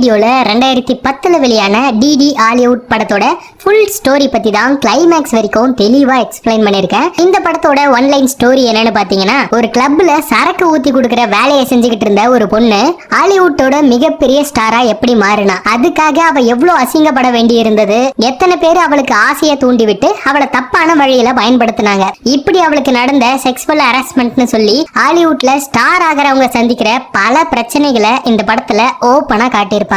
வீடியோவில் ரெண்டாயிரத்தி பத்துல வெளியான டிடி ஹாலிவுட் படத்தோட ஃபுல் ஸ்டோரி பத்தி தான் கிளைமேக்ஸ் வரைக்கும் தெளிவா எக்ஸ்பிளைன் பண்ணிருக்கேன். இந்த படத்தோட ஒன்லைன் ஸ்டோரி என்னன்னு பார்த்தீங்கன்னா ஒரு கிளப்ல சரக்கு ஊத்தி கொடுக்குற வேலையை செஞ்சுக்கிட்டு இருந்த ஒரு பொண்ணு ஹாலிவுட்டோட மிகப்பெரிய ஸ்டாரா எப்படி மாறினா அதுக்காக அவள் எவ்வளவு அசிங்கப்பட வேண்டி இருந்தது எத்தனை பேர் அவளுக்கு ஆசையை தூண்டிவிட்டு அவளை தப்பான வழியில பயன்படுத்தினாங்க. இப்படி அவளுக்கு நடந்த செக்ஸுவல் ஹராஸ்மெண்ட்னு சொல்லி ஹாலிவுட்ல ஸ்டார் ஆகிறவங்க சந்திக்கிற பல பிரச்சனைகளை இந்த படத்துல ஓப்பனா காட்டியிருப்பாங்க.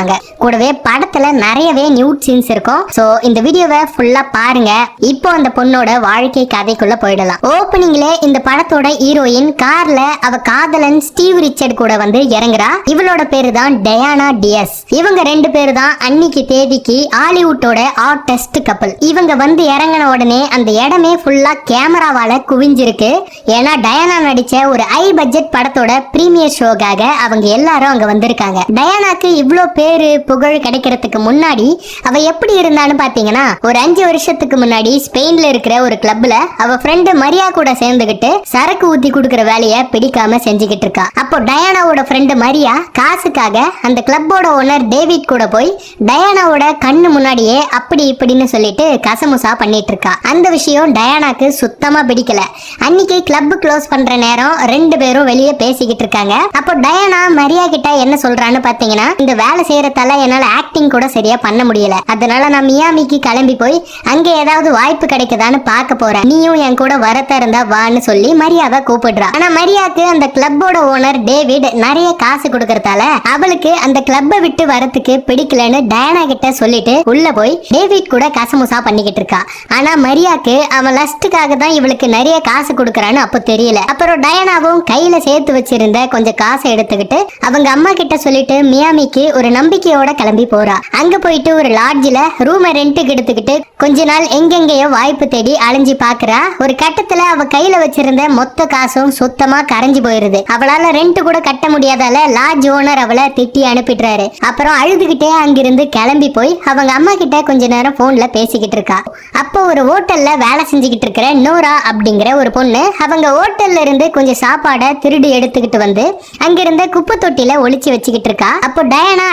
கூடவே படத்துல நிறையவே நியூட் சீன்ஸ் இருக்கும். சோ இந்த வீடியோவை ஃபுல்லா பாருங்க. இப்போ அந்த பொண்ணோட வாழ்க்கை கதைக்குள்ள போயிடலாம். ஓப்பனிங்ல இந்த படத்தோட ஹீரோயின் கார்ல அவ காதலன் ஸ்டீவ் ரிச்சர்ட் கூட வந்து இறங்குறா. இவளோட பேரு தான் டயானா டிஎஸ் இவங்க ரெண்டு பேரு தான் அன்னைக்கு தேதிக்கு ஹாலிவுட்டோட ஆர்டஸ்ட் கப்பல். இவங்க வந்து இறங்கின உடனே அந்த இடமே ஃபுல்லா கேமராவால குவிஞ்சிருக்கு. ஏன்னா டயானா நடிச்ச ஒரு ஹை பட்ஜெட் படத்தோட ப்ரீமியர் ஷோக்காக அவங்க எல்லாரும் அங்க வந்திருக்காங்க. டயானாக்கு இவ்ளோ பேர் பேரு புகழ் கிடைக்கிறதுக்கு முன்னாடி அவ எப்படி இருந்தான்னு பாத்தீங்கன்னா ஒரு அஞ்சு வருஷத்துக்கு முன்னாடி ஸ்பெயின்ல இருக்கிற ஒரு கிளப்ல அவ ஃப்ரெண்டு மரியா கூட சேர்ந்துகிட்டு சரக்கு ஊத்தி கொடுக்கற வேலைய பிடிக்காம செஞ்சுக்கிட்டு இருக்கா. அப்போ டயானாவோட ஃப்ரெண்டு மரியா காசுக்காக அந்த கிளப்போட ஓனர் டேவிட் கூட போய் டயானாவோட கண்ணு முன்னாடியே அப்படி இப்படின்னு சொல்லிட்டு கசமுசா பண்ணிட்டு இருக்கா. அந்த விஷயம் டயானாக்கு சுத்தமா பிடிக்கல. அன்னைக்கு கிளப் க்ளோஸ் பண்ற நேரம் ரெண்டு பேரும் வெளியே பேசிக்கிட்டு இருக்காங்க. அப்போ டயானா மரியா கிட்ட என்ன சொல்றான்னு பாத்தீங்கன்னா இந்த வேலை செய்யறதால என்னால ஆக்டிங் கூட சரியா பண்ண முடியல. அதனால நான் மியாமிக்கு கிளம்பி போய் அங்க ஏதாவது வாய்ப்பு கிடைக்குதான்னு பார்க்க போறேன். நீயும் என் கூட வரத்த இருந்தா வான்னு சொல்லி மரியாவை கூப்பிடுறா. ஆனா மரியாக்கு அந்த கிளப்போட ஓனர் டேவிட் நிறைய காசு கொடுக்கறதால அவளுக்கு அந்த கிளப்பை விட்டு வரத்துக்கு பிடிக்கலன்னு டயானா கிட்ட சொல்லிட்டு உள்ள போய் டேவிட் கூட கசமுசா பண்ணிக்கிட்டு இருக்கா. ஆனா மரியாக்கு அவன் லஸ்ட்டுக்காக தான் இவளுக்கு நிறைய காசு கொடுக்கறான்னு அப்போ தெரியல. அப்புறம் டயானாவும் கையில சேர்த்து வச்சிருந்த கொஞ்சம் காசை எடுத்துக்கிட்டு அவங்க அம்மா கிட்ட சொல்லிட்டு மியாமிக்கு ஒரு நம்பிக்கையோட கிளம்பி போறா. அங்க போயிட்டு ஒரு லாட்ஜில ரூமை ரெண்ட்டுக்கு எடுத்துக்கிட்டு கொஞ்ச நாள் எங்கெங்கேயோ வாய்ப்பு தேடி அலைஞ்சு பாக்குறா. ஒரு கட்டத்துல அவ கையில வச்சிருந்த மொத்த காசும் சுத்தமா கரைஞ்சு போயிருது. அவளால ரெண்ட் கூட கட்ட முடியாதால லாட்ஜ் ஓனர் அவளை திட்டி அனுப்பிடுறாரு. அப்புறம் அழுதுகிட்டே அங்கிருந்து கிளம்பி போய் அவங்க அம்மா கிட்ட கொஞ்ச நேரம் போன்ல பேசிக்கிட்டு இருக்கா. அப்போ ஒரு ஹோட்டல்ல வேலை செஞ்சுக்கிட்டு இருக்கிற நோரா அப்படிங்கிற ஒரு பொண்ணு அவங்க ஹோட்டல்ல இருந்து கொஞ்சம் சாப்பாடை திருடி எடுத்துக்கிட்டு வந்து அங்கிருந்த குப்பை தொட்டில ஒளிச்சு வச்சுக்கிட்டு இருக்கா. அப்போ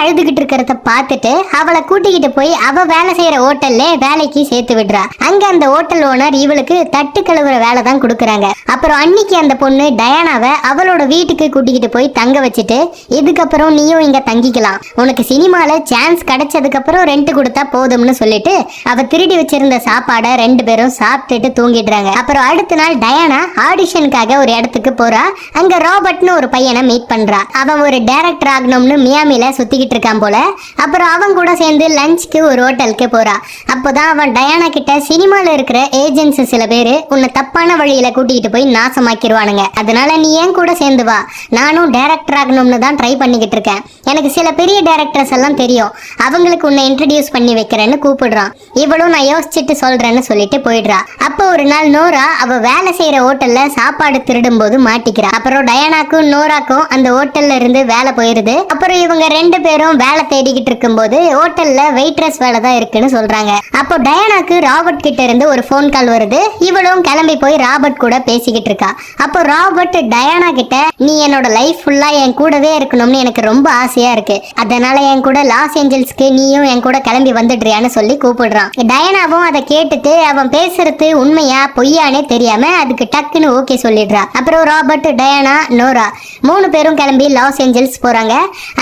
அழுது அழுதுகிட்டு இருக்கிறத பார்த்துட்டு அவளை கூட்டிக்கிட்டு போய் அவ வேலை செய்யற ஹோட்டல்ல வேலைக்கு சேர்த்து விடுறா. அங்க அந்த ஹோட்டல் ஓனர் இவளுக்கு தட்டு கழுவுற வேலை தான் கொடுக்குறாங்க. அப்புறம் அன்னைக்கு அந்த பொண்ணு டயானாவை அவளோட வீட்டுக்கு கூட்டிக்கிட்டு போய் தங்க வச்சுட்டு இதுக்கப்புறம் நீயும் இங்க தங்கிக்கலாம். உனக்கு சினிமால சான்ஸ் கிடைச்சதுக்கு அப்புறம் ரெண்ட் கொடுத்தா போதும்னு சொல்லிட்டு அவ திருடி வச்சிருந்த சாப்பாடை ரெண்டு பேரும் சாப்பிட்டுட்டு தூங்கிடுறாங்க. அப்புறம் அடுத்த நாள் டயானா ஆடிஷனுக்காக ஒரு இடத்துக்கு போறா. அங்க ராபர்ட்னு ஒரு பையனை மீட் பண்றா. அவன் ஒரு டைரக்டர் ஆகணும்னு மியாமில சுத்திக்கிட்டு இருக்கான் போல. அப்புறம் அவன் கூட சேர்ந்து லஞ்சுக்கு ஒரு ஹோட்டலுக்கு போறா. அப்போதான் அவன் டயானா கிட்ட சினிமால இருக்கிற ஏஜென்ட்ஸ் சில பேர் உன்னை தப்பான வழியில கூட்டிகிட்டு போய் நாசமாக்கிடுவானுங்க அதனால நீ ஏன் கூட சேர்ந்து வா. நானும் டைரக்டர் ஆகணும்னு தான் ட்ரை பண்ணிக்கிட்டு இருக்கேன். எனக்கு சில பெரிய டைரக்டர்ஸ் எல்லாம் தெரியும். அவங்களுக்கு உன்னை இன்ட்ரடியூஸ் பண்ணி வைக்கிறேன்னு கூப்பிடுறான். இவளும் நான் யோசிச்சுட்டு சொல்றேன்னு சொல்லிட்டு போயிடுறா. அப்போ ஒரு நாள் நோரா அவ வேலை செய்யற ஹோட்டல்ல சாப்பாடு திருடும் போது மாட்டிக்கிறா. அப்புறம் டயானாக்கும் நோராக்கும் அந்த ஹோட்டல்ல இருந்து வேலை போயிருது. அப்புறம் இவங்க ரெண்டு பேரும் வேலை தேடிக்கிட்டு இருக்கும்போது ஹோட்டல்ல வெயிட்ரஸ் வேலை தான் இருக்குன்னு சொல்றாங்க. அப்போ டயானாக்கு ராபர்ட் கிட்ட இருந்து ஒரு ஃபோன் கால் வருது. இவளும் கிளம்பி போய் ராபர்ட் கூட பேசிக்கிட்டு இருக்கா. அப்போ ராபர்ட் டயானா கிட்ட நீ என்னோட லைஃப் ஃபுல்லா என் கூடவே இருக்கணும்னு எனக்கு ரொம்ப ஆசையா இருக்கு. அதனால என் கூட லாஸ் ஏஞ்சல்ஸ்க்கு நீயும் என் கூட கிளம்பி வந்துடுறியான்னு சொல்லி கூப்பிடுறான். டயானாவும் அதை கேட்டுட்டு அவன் பேசுறது உண்மையா பொய்யானே தெரியாம அதுக்கு டக்குன்னு ஓகே சொல்லிடுறா. அப்புறம் ராபர்ட் டயானா நோரா மூணு பேரும் கிளம்பி லாஸ் ஏஞ்சல்ஸ் போறாங்க.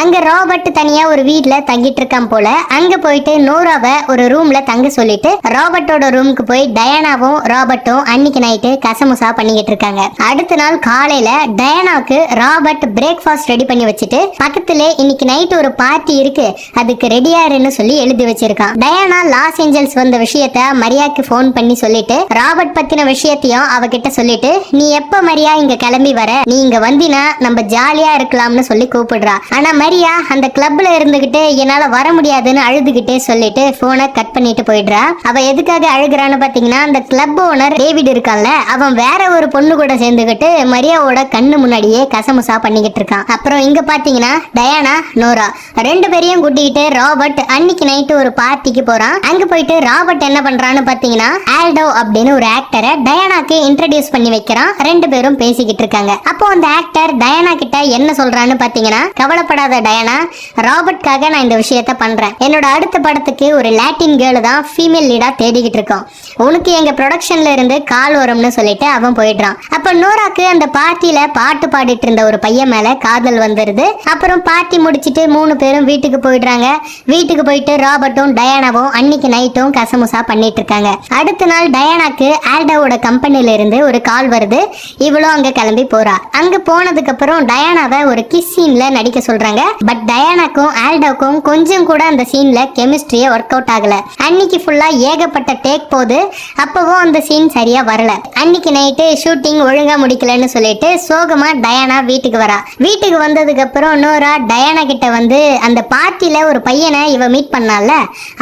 அங்க ராபர்ட் தனியா ஒரு வீட்ல தங்கிட்டு இருக்கான் போல. அங்க போயிட்டு நோராவை ஒரு ரூம்ல தங்க சொல்லிட்டு ராபர்ட்டோட ரூமுக்கு போய் டயானாவும் ராபர்ட்டும் அன்னைக்கு நைட்டு கசமுசா பண்ணிக்கிட்டு இருக்காங்க. அடுத்த நாள் காலையில டயானாவுக்கு ராபர்ட் பிரேக்ஃபாஸ்ட் ரெடி பண்ணி வச்சுட்டு பக்கத்துல இன்னைக்கு நைட் ஒரு பார்ட்டி இருக்கு. அதுக்கு ரெடியாருன்னு சொல்லி எழுதி வச்சிருக்கான். டயானா லாஸ் ஏஞ்சல்ஸ் வந்த விஷயத்த மரியாக்கு ஃபோன் பண்ணி சொல்லிட்டு ராபர்ட் பத்தின விஷயத்தையும் அவகிட்ட சொல்லிட்டு நீ எப்ப மரியா இங்க கிளம்பி வர? நீ இங்க வந்தினா நம்ம ஜாலியா இருக்கலாம்னு சொல்லி கூப்பிடுறா. ஆனா மரியா அந்த கிளப்ல இருந்துகிட்டு என்னால வர முடியாதுன்னு அழுதுகிட்டே சொல்லிட்டு போனை கட் பண்ணிட்டு போயிடுறா. அவ எதுக்காக அழுகிறான்னு பாத்தீங்கன்னா அந்த கிளப் ஓனர் டேவிட் இருக்கான்ல அவன் வேற ஒரு பொண்ணு கூட சேர்ந்துகிட்டு மரியாவோட கண்ணு முன்னாடியே கசமுசா பண்ணிக்கிட்டு இருக்கான். அப்புறம் இங்க பாத்தீங்கன்னா டயானா நோரா. ரெண்டு பேரையும் கூட்டிக்கிட்டு ராபர்ட் அன்னைக்கு நைட்டு ஒரு பார்ட்டிக்கு போறான். அங்க போயிட்டு ராபர்ட் என்ன பண்றான்னு பாத்தீங்கன்னா ஆல்டோ அப்படின்னு ஒரு ஆக்டரை டயானாக்கு இன்ட்ரடியூஸ் பண்ணி வைக்கிறான். ரெண்டு பேரும் பேசிக்கிட்டு இருக்காங்க. அப்போ அந்த ஆக்டர் டயானா கிட்ட என்ன சொல்றான்னு பாத்தீங்கன்னா கவலைப்படாத டயானா ராபர்ட்காக நான் இந்த விஷயத்த பண்றேன். என்னோட அடுத்த படத்துக்கு ஒரு லாட்டின் கேர்ள் தான் ஃபீமேல் லீடா தேடிக்கிட்டு இருக்கோம். உனக்கு எங்க ப்ரொடக்ஷன்ல இருந்து கால் வரும்னு சொல்லிட்டு அவன் போயிடுறான். அப்ப நோராக்கு அந்த பார்ட்டியில பாட்டு பாடிட்டு இருந்த ஒரு பையன் மேல காதல் வந்துருது. அப்புறம் பார்ட்டி முடிச்சிட்டு மூணு பேரும் வீட்டுக்கு போயிடுறாங்க. வீட்டுக்கு போயிட்டு ராபர்ட்டும் டயானாவும் அன்னைக்கு நைட்டும் கசமுசா பண்ணிட்டு இருக்காங்க. அடுத்த நாள் டயானாக்கு ஆல்டாவோட கம்பெனில இருந்து ஒரு கால் வருது. இவளும் அங்க கிளம்பி போறா. அங்க போனதுக்கு அப்புறம் டயானாவை ஒரு கிஸ் சீன்ல நடிக்க சொல்றாங்க. பட் டயானாக்கும் ஆல்டாவுக்கும் கொஞ்சம் கூட அந்த சீன்ல கெமிஸ்ட்ரியே ஒர்க் அவுட் ஆகல. அன்னைக்கு ஃபுல்லா ஏகப்பட்ட டேக் போகுது அப்பவும் அந்த சீன் சரியா வரல. அன்னைக்கு நைட்டு ஷூட்டிங் ஒழுங்கா முடிக்கலன்னு சொல்லிட்டு சோகமா டயானா வீட்டுக்கு வரா. வீட்டுக்கு வந்ததுக்கு அப்புறம் நோரா டயானா கிட்ட வந்து அந்த பார்ட்டில ஒரு பையனை இவ மீட் பண்ணால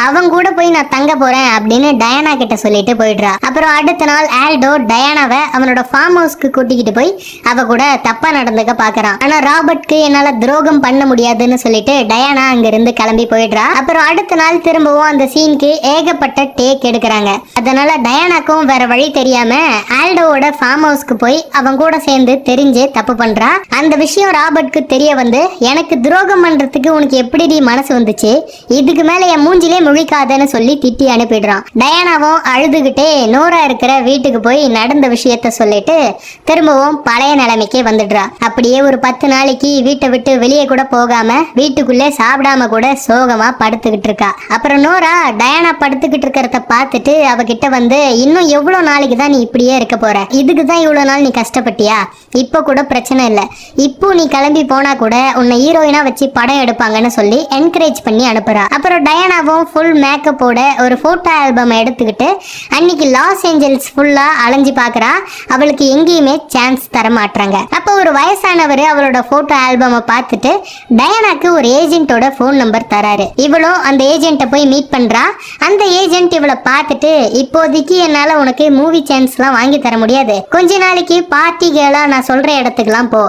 அவன் கூட போய் நான் தங்க போறேன் அப்படின்னு டயானா கிட்ட சொல்லிட்டு போயிடுறா. அப்புறம் அடுத்த நாள் ஆல்டோ டயானாவை அவனோட ஃபார்ம் ஹவுஸ்க்கு கூட்டிக்கிட்டு போய் அவ கூட தப்பா நடந்துக்க பாக்குறான். ஆனா ராபர்ட்க்கு என்னால துரோகம் பண்ண முடியாதுன்னு சொல்லிட்டு டயானா அங்க இருந்து கிளம்பி போயிடுறா. அப்புறம் அடுத்த நாள் திரும்பவும் அந்த சீனுக்கு ஏகப்பட்ட டேக் எடுக்கிறாங்க. அதனால டயானாக்கும் வேற வழி தெரியாம ஆல்டோவோட ஃபார்ம் ஹவுஸ்க்கு போய் அவன் கூட சேர்ந்து தெரிஞ்சு தப்பு பண்றா. அந்த விஷயம் ராபர்ட்க்கு தெரிய வந்து எனக்கு துரோகம் பண்றதுக்கு உனக்கு எப்படி மனசு வந்துச்சு? இதுக்கு மேல என் மூஞ்சிலே முழிக்காதன்னு சொல்லி திட்டி அனுப்பிடுறான். டயானாவும் அழுதுகிட்டே நோரா இருக்கிற வீட்டுக்கு போய் நடந்த விஷயத்த சொல்லிட்டு திரும்பவும் பழைய நிலைமைக்கே வந்துடுறா. அப்படியே ஒரு பத்து நாளைக்கு வீட்டை விட்டு வெளியே கூட போகாம வீட்டுக்குள்ளே சாப்பிடாம கூட சோகமா படுத்துக்கிட்டு இருக்கா. அப்புறம் நோரா டயானா படுத்துக்கிட்டு இருக்கிறத பார்த்துட்டு அவகிட்ட வந்து இன்னும் எவ்வளவு நாளைக்கு தான் நீ இப்படியே இருக்க போற? இதுக்கு தான் இவ்வளவு நாள் நீ கஷ்டப்பட்டியா? இப்போ கூட பிரச்சனை இல்லை. இப்போ நீ கிளம்பி போனா கூட உன்னை ஹீரோயினா வச்சு படம் எடுப்பாங்கன்னு சொல்லி என்கரேஜ் பண்ணி அனுப்புறா. அப்புறம் டயானாவும் ஃபுல் மேக்கப்போட ஒரு போட்டோ ஆல்பம் எடுத்துக்கிட்டு அன்னைக்கு லாஸ் ஏஞ்சல்ஸ் ஃபுல்லா அலைஞ்சு பாக்குறா. அவளுக்கு எங்கேயுமே சான்ஸ் தர மாட்டாங்க அப்போ ஒரு வயசானவர் அவளோட போட்டோ ஆல்பமை பார்த்துட்டு டயானாக்கு ஒரு ஏஜ் ஏஜென்ட்டோட ஃபோன் நம்பர் தராரு. இவளும் அந்த ஏஜென்ட்டை போய் மீட் பண்றா? அந்த ஏஜென்ட் இவளை பார்த்துட்டு இப்போதைக்கு என்னால உனக்கு மூவி சான்ஸ்லாம் வாங்கி தர முடியாது. கொஞ்ச நாளைக்கு பார்ட்டி கேளா நான் சொல்ற இடத்துக்குலாம் போ.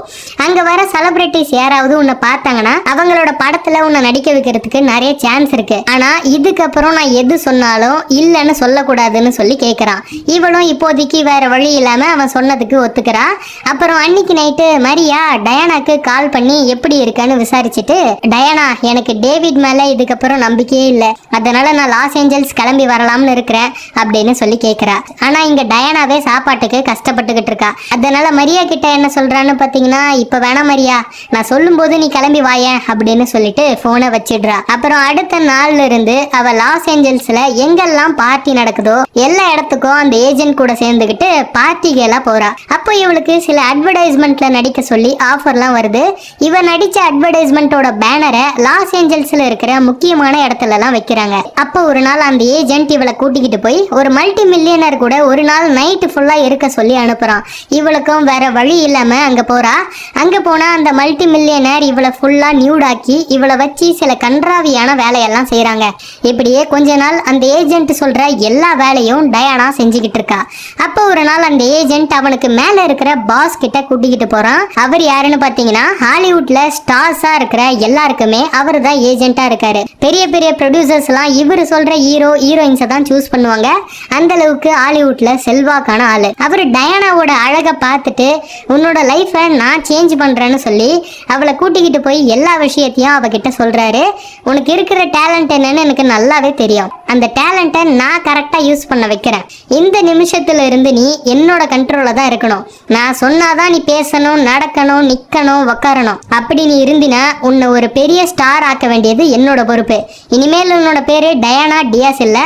அங்க வர செலிபிரிட்டிஸ் யாராவது உன்னை பார்த்தாங்கன்னா அவங்களோட படத்துல உன்னை நடிக்க வைக்கிறதுக்கு நிறைய சான்ஸ் இருக்கு. ஆனா இதுக்கப்புறம் நான் எது சொன்னாலும் இல்லைன்னு சொல்லக்கூடாதுன்னு சொல்லி கேட்கறான் இவளும் இப்போதைக்கு வேற வழி இல்லாம அவன் சொன்னதுக்கு ஒத்துக்கிறா. அப்புறம் அன்னைக்கு நைட்டு மரியா டயானாக்கு கால் பண்ணி எப்படி இருக்கான்னு விசாரிச்சுட்டு டயானா எனக்கு டேவிட் மேல இதுக்கப்புறம் நம்பிக்கையே இல்லை. அதனால நான் லாஸ் ஏஞ்சல்ஸ் கிளம்பி வரலாம்னு இருக்கிறேன் அப்படின்னு சொல்லி கேட்குறா ஆனா இங்க டயானாவே சாப்பாட்டுக்கு கஷ்டப்பட்டுக்கிட்டு இருக்கா. அதனால மரியா கிட்ட என்ன சொல்றான்னு பாத்தீங்கன்னா இப்ப வேணாம் மரியா நான் சொல்லும்போது நீ கிளம்பி வாயேன் அப்படின்னு சொல்லிட்டு போனை வச்சிடுறா. அப்புறம் அடுத்த நாள்ல இருந்து அவ லாஸ் ஏஞ்சல்ஸ்ல எங்கெல்லாம் பார்ட்டி நடக்குதோ எல்லா இடத்துக்கும் அந்த ஏஜென்ட் கூட சேர்ந்துக்கிட்டு பார்ட்டிகெல்லாம் போறா. அப்போ இவளுக்கு சில அட்வர்டைஸ்மெண்ட்ல நடிக்க சொல்லி ஆஃபர்லாம் வருது. இவ நடிச்ச அட்வர்டைஸ்மெண்ட்டோட பேனரை லாஸ் ஏஞ்சல்ஸ்ல இருக்கிற முக்கியமான இடத்துலலாம் வைக்கிறாங்க. அப்போ ஒரு நாள் அந்த ஏஜென்ட் இவளை கூட்டிக்கிட்டு போய் ஒரு மல்டி மில்லியனர் கூட ஒரு நாள் நைட்டு ஃபுல்லா இருக்க சொல்லி அனுப்புறான். இவளுக்கும் வேற வழி இல்லாம அங்க போறா. அங்க போனா அந்த மல்டி மில்லியனர் இவளை ஃபுல்லா நியூடாக்கி இவளை வச்சு சில கன்றாவியான வேலையெல்லாம் செய்யறாங்க இப்படியே கொஞ்ச நாள் அந்த ஏஜென்ட் சொல்ற எல்லா வேலையும் டயானா செஞ்சுக்கிட்டு இருக்கா. அப்போ ஒரு நாள் அந்த ஏஜென்ட் அவனுக்கு மேல இருக்கிற பாஸ் கிட்ட கூட்டிக்கிட்டு போறான். அவர் யாருன்னு பாத்தீங்கன்னா ஹாலிவுட்ல ஸ்டார்ஸா இருக்கிற எல்லாருக்குமே அவர் தான் ஏஜென்ட்டா இருக்காரு. பெரிய பெரிய ப்ரொடியூசர்ஸ் எல்லாம் இவர் சொல்ற ஹீரோ ஹீரோயின்ஸை தான் சூஸ் பண்ணுவாங்க. அந்த அளவுக்கு ஹாலிவுட்ல செல்வாக்கான ஆளு. அவர் டயானாவோட அழகை பார்த்துட்டு உன்னோட லைஃபை நான் சேஞ்ச் பண்றேன்னு சொல்லி அவளை கூட்டிக்கிட்டு போய் எல்லா விஷயத்தையும் அவகிட்ட சொல்றாரு. உனக்கு இருக்கிற டேலண்ட் என்னன்னு எனக்கு நல்லாவே தெரியும். அந்த டேலண்ட்டை நான் கரெக்டாக யூஸ் பண்ண வைக்கிறேன். இந்த நிமிஷத்துல இருந்து நீ என்னோட கண்ட்ரோல தான் இருக்கணும். நான் சொன்னாதான் நீ பேசணும் நடக்கணும் நிக்கணும் உக்காரணும். அப்படி நீ இருந்தினா உன்னை ஒரு பெரிய ஸ்டார் ஆக்க வேண்டியது என்னோட பொறுப்பு. இனிமேல் உன்னோட பேரு டயானா டியாஸ் இல்லை.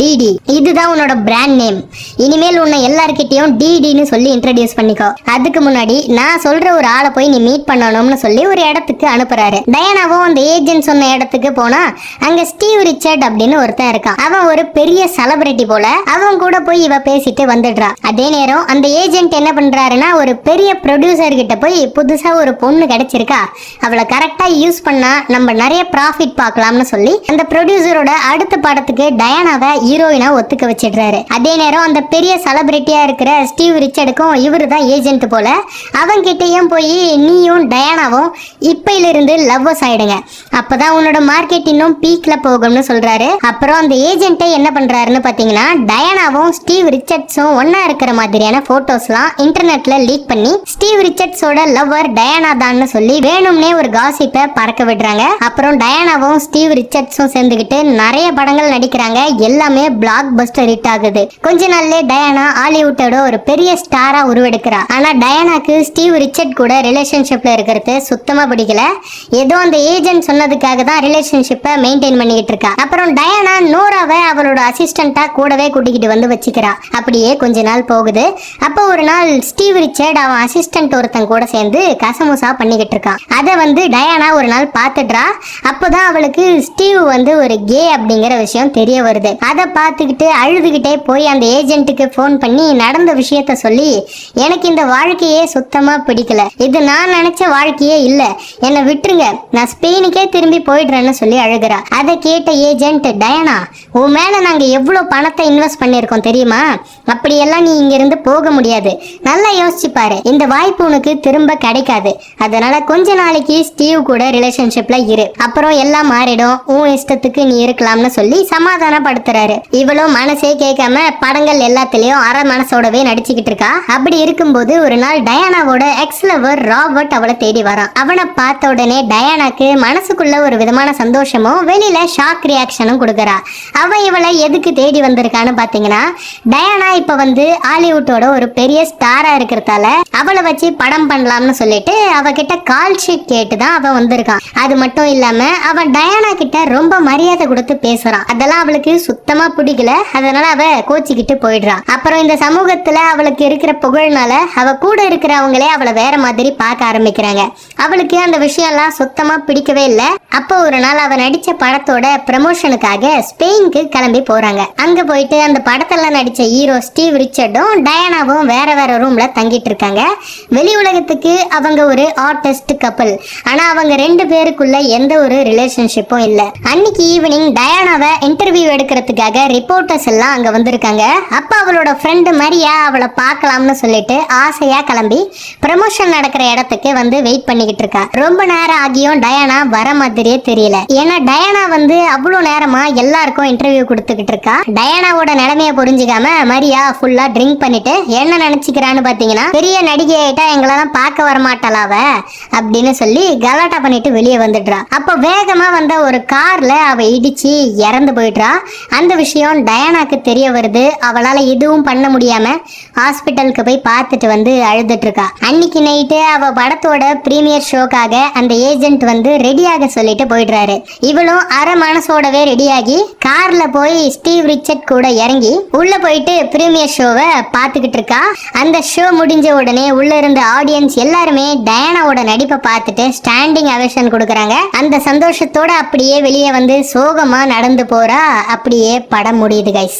டிடி இதுதான் உன்னோட பிராண்ட் நேம் இனிமேல் உன்னை எல்லார்கிட்டயும் டிடின்னு சொல்லி இன்ட்ரடியூஸ் பண்ணிக்கோ. அதுக்கு முன்னாடி நான் சொல்ற ஒரு ஆளை போய் நீ மீட் பண்ணணும்னு சொல்லி ஒரு இடத்துக்கு அனுப்புறாரு. டயானாவும் அந்த ஏஜென்ட் சொன்ன இடத்துக்கு போனா அங்க ஸ்டீவ் ரிச்சர்ட் அப்படின்னு ஒருத்தன் இருக்கான். அவன் ஒரு பெரிய செலிபிரிட்டி போல அவன் கூட போய் இவ பேசிட்டு வந்துடுறா. அதே நேரம் அந்த ஏஜென்ட் என்ன பண்றாருன்னா ஒரு பெரிய ப்ரொடியூசர் கிட்ட போய் புதுசா ஒரு பொண்ணு கிடைச்சிருக்கா. அவளை கரெக்டா யூஸ் பண்ணா நம்ம நிறைய ப்ராஃபிட் பார்க்கலாம்னு சொல்லி அந்த ப்ரொடியூசரோட அடுத்த படத்துக்கு டயானாவை ஹீரோயினா ஒத்துக்க வச்சிடுறாரு. அதே நேரம் அந்த பெரிய செலிபிரிட்டியா இருக்கிற ஸ்டீவ் ரிச்சர்டுக்கும் இவரு தான் ஏஜென்ட் போல. அவங்கிட்டயும் போய் நீயும் டயானாவும் இப்பையில இருந்து லவ்வர்ஸ் ஆயிடுங்க. அப்பதான் உன்னோட மார்க்கெட் இன்னும் பீக்ல போகும்னு சொல்றாரு. அப்புறம் அந்த ஏஜென்ட்டை என்ன பண்றாருன்னு பாத்தீங்கன்னா டயானாவும் ஸ்டீவ் ரிச்சர்ட்ஸும் ஒன்னா இருக்கிற மாதிரியான போட்டோஸ்லாம் இன்டர்நெட்ல லீக் பண்ணி ஸ்டீவ் ரிச்சர்ட்ஸோட லவ்வர் டயானா தான் சொல்லி வேணும்னே ஒரு காசிப்பை பறக்க விடுறாங்க. அப்புறம் டயானாவும் ஸ்டீவ் ரிச்சர்ட்ஸும் சேர்ந்துக்கிட்டு நிறைய படங்கள் நடிக்கிறாங்க. எல்லாமே பிளாக் பஸ்டர் ஹிட் ஆகுது. கொஞ்ச நாள்ல டயானா ஹாலிவுட்டோட ஒரு பெரிய ஸ்டாரா உருவெடுக்கிறா. ஆனா டயானாக்கு ஸ்டீவ் ரிச்சர்ட் கூட ரிலேஷன்ஷிப்ல இருக்கிறது சுத்தமா பிடிக்கல. ஏதோ அந்த ஏஜென்ட் சொன்னதுக்காக தான் ரிலேஷன்ஷிப்பை மெயின்டைன் பண்ணிக்கிட்டு இருக்கா. அப்புறம் டயானா நோராவை அவளோட அசிஸ்டண்டா கூடவே கூட்டிக்கிட்டு வந்து வச்சுக்கிறா. அப்படியே கொஞ்ச நாள் போகுது. அப்போ ஒரு நாள் ஸ்டீவ் ரிச்சர்ட் அவன் அசிஸ்டன்ட் ஒருத்தன் கூட சேர்ந்து கசமுசா பண்ணிக்கிட்டு இருக்கான். அதை வந்து டயானா ஒரு நாள் பார்த்துடுறா. அப்போதான் அவளுக்கு ஸ்டீவ் வந்து ஒரு கே அப்படிங்கிற விஷயம் தெரிய வருது. அதை பார்த்துக்கிட்டு அழுதுகிட்டே போய் அந்த ஏஜென்ட்டுக்கு ஃபோன் பண்ணி நடந்த விஷயத்த சொல்லி எனக்கு இந்த வாழ்க்கையே சுத்தமாக பிடிக்கல. இது நான் நினச்ச வாழ்க்கையே இல்லை. என்னை விட்டுருங்க. நான் ஸ்பெயினுக்கே திரும்பி போயிடுறேன்னு சொல்லி அழுகிறா. அதை கேட்ட ஏஜென்ட் டயனா உன் மேலே நாங்கள் எவ்வளோ பணத்தை இன்வெஸ்ட் பண்ணியிருக்கோம் தெரியுமா? அப்படியெல்லாம் நீ இங்கிருந்து போக முடியாது. நல்லா யோசிச்சுப்பாரு இந்த வாய்ப்பு உனக்கு திரும்ப கிடைக்காது. அதனால கொஞ்ச நாளைக்கு ஸ்டீவ் கூட ரிலேஷன்ஷிப்பில் இரு. அப்புறம் எல்லாம் மாறிடும். உன் இஷ்டத்துக்கு நீ இருக்கலாம்னு சொல்லி சொல்றாரு இவளும் மனசே கேட்காம படங்கள் எல்லாத்துலயும் அற மனசோடவே நடிச்சுக்கிட்டு இருக்கா. அப்படி இருக்கும்போது ஒரு நாள் டயானாவோட எக்ஸ் லவர் ராபர்ட் அவளை தேடி வரான். அவனை பார்த்த உடனே டயானாக்கு மனசுக்குள்ள ஒரு விதமான சந்தோஷமும் வெளியில ஷாக் ரியாக்ஷனும் கொடுக்கறா. அவன் இவளை எதுக்கு தேடி வந்திருக்கான்னு பாத்தீங்கன்னா டயானா இப்ப வந்து ஹாலிவுட்டோட ஒரு பெரிய ஸ்டாரா இருக்கிறதால அவளை வச்சு படம் பண்ணலாம்னு சொல்லிட்டு அவகிட்ட கால் ஷீட் கேட்டு தான் அவன் வந்திருக்கான். அது மட்டும் இல்லாம அவன் டயானா கிட்ட ரொம்ப மரியாதை கொடுத்து பேசுறான். அதெல்லாம் அவளுக்கு சுத்தமா பிடிக்கல. அதனால அவ கோச்சிக்கிட்டு போயிடுறான் அப்புறம் இந்த சமூகத்துல அவளுக்கு இருக்கிற புகழ்னால அவ கூட இருக்கிறவங்களே அவளை வேற மாதிரி பார்க்க ஆரம்பிக்கிறாங்க. அவளுக்கு அந்த விஷயம்லாம் சுத்தமா பிடிக்கவே இல்லை. அப்போ ஒரு நாள் அவ நடிச்ச படத்தோட ப்ரமோஷனுக்காக ஸ்பெயினுக்கு கிளம்பி போறாங்க. அங்க போயிட்டு அந்த படத்துல நடிச்ச ஹீரோ ஸ்டீவ் ரிச்சர்டும் டயானாவும் வேற வேற ரூம்ல தங்கிட்டு இருக்காங்க. வெளி உலகத்துக்கு அவங்க ஒரு ஆர்டிஸ்ட் கப்பல். ஆனா அவங்க ரெண்டு பேருக்குள்ள எந்த ஒரு ரிலேஷன்ஷிப்பும் இல்ல. அன்னைக்கு ஈவினிங் டயானாவை இன்டர்வியூ எடுக்கிறதுக்கு எடுக்கிறதுக்காக ரிப்போர்ட்டர்ஸ் எல்லாம் அங்கே வந்திருக்காங்க. அப்போ அவளோட ஃப்ரெண்டு மரியா அவளை பார்க்கலாம்னு சொல்லிட்டு ஆசையாக கிளம்பி ப்ரமோஷன் நடக்கிற இடத்துக்கு வந்து வெயிட் பண்ணிக்கிட்டு இருக்கா. ரொம்ப நேரம் ஆகியும் டயானா வர மாதிரியே தெரியல. ஏன்னா டயானா வந்து அவ்வளோ நேரமாக எல்லாருக்கும் இன்டர்வியூ கொடுத்துக்கிட்டு இருக்கா. டயானாவோட நிலைமையை புரிஞ்சுக்காம மரியா ஃபுல்லாக ட்ரிங்க் பண்ணிட்டு என்ன நினச்சிக்கிறான்னு பார்த்தீங்கன்னா பெரிய நடிகை ஆகிட்டா எங்களெல்லாம் பார்க்க வரமாட்டாளாவ அப்படின்னு சொல்லி கலாட்டா பண்ணிட்டு வெளியே வந்துடுறா. அப்போ வேகமாக வந்த ஒரு கார்ல அவ இடிச்சு இறந்து போயிடுறா. அந்த விஷயம் டயானாக்கு தெரிய வருது. அவளால எதுவும் பண்ண முடியாம ஹாஸ்பிட்டலுக்கு போய் பார்த்துட்டு வந்து அழுதுட்டு இருக்கா. அன்னைக்கு நைட்டு அவ படத்தோட பிரீமியர் ஷோக்காக அந்த ஏஜென்ட் வந்து ரெடியாக சொல்லிட்டு போயிடுறாரு. இவளும் அரை மனசோடவே ரெடியாகி கார்ல போய் ஸ்டீவ் ரிச்சர்ட் கூட இறங்கி உள்ள போயிட்டு பிரீமியர் ஷோவை பார்த்துக்கிட்டு இருக்கா. அந்த ஷோ முடிஞ்ச உடனே உள்ள இருந்த ஆடியன்ஸ் எல்லாருமே டயானாவோட நடிப்பை பார்த்துட்டு ஸ்டாண்டிங் அவேஷன் கொடுக்குறாங்க. அந்த சந்தோஷத்தோட அப்படியே வெளியே வந்து சோகமா நடந்து போறா. அப்படியே படம் முடியுது கைஸ்